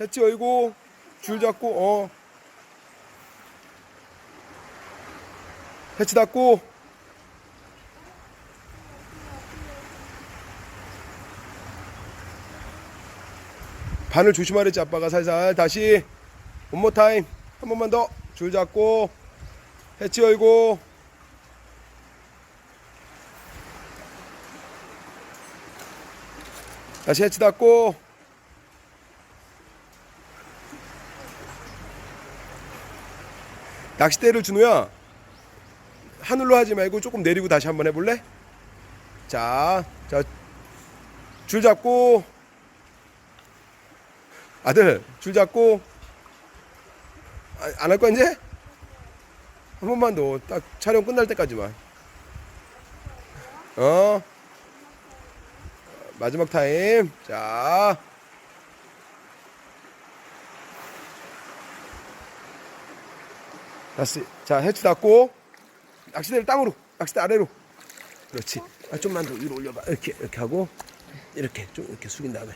해치 열고 줄 잡고 어. 해치 닫고. 바늘 조심하랬지 아빠가 살살. 다시 원모 타임 한 번만 더. 줄 잡고. 해치 열고. 다시 해치 닫고 낚싯대를 준우야 하늘로 하지 말고 조금 내리고 다시 한번 해볼래? 자, 자, 줄 잡고. 아들 줄 잡고. 안할 거야 이제? 한 번만 더. 딱 촬영 끝날 때까지만. 어? 마지막 타임. 자 다시. 자 해치 닫고 낚싯대를 땅으로 낚싯대 아래로. 그렇지. 아, 좀만 더 위로 올려봐. 이렇게 이렇게 하고 이렇게 좀 이렇게 숙인 다음에.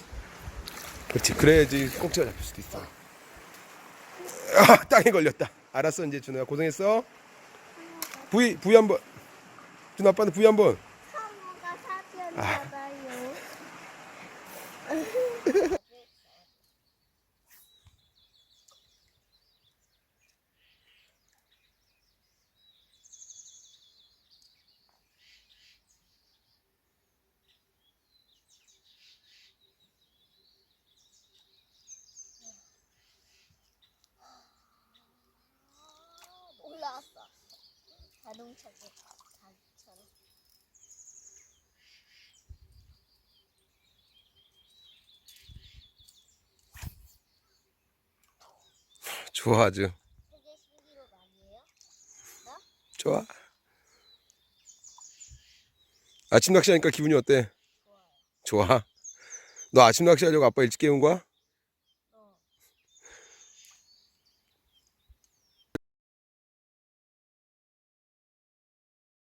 그렇지. 그래야지 꼭지가 잡힐 수도 있어. 아 땅에 걸렸다. 알았어 이제 준호야. 고생했어. 부위 부위 한번. 준호 아빠한테 부위 한번. 사모가 사변 잡아요. 자동차지. 자동차로. 좋아 아주 세계 11기록 아니에요? 좋아 아침 낚시하니까 기분이 어때? 좋아 너 아침 낚시하려고 아빠 일찍 깨운 거야?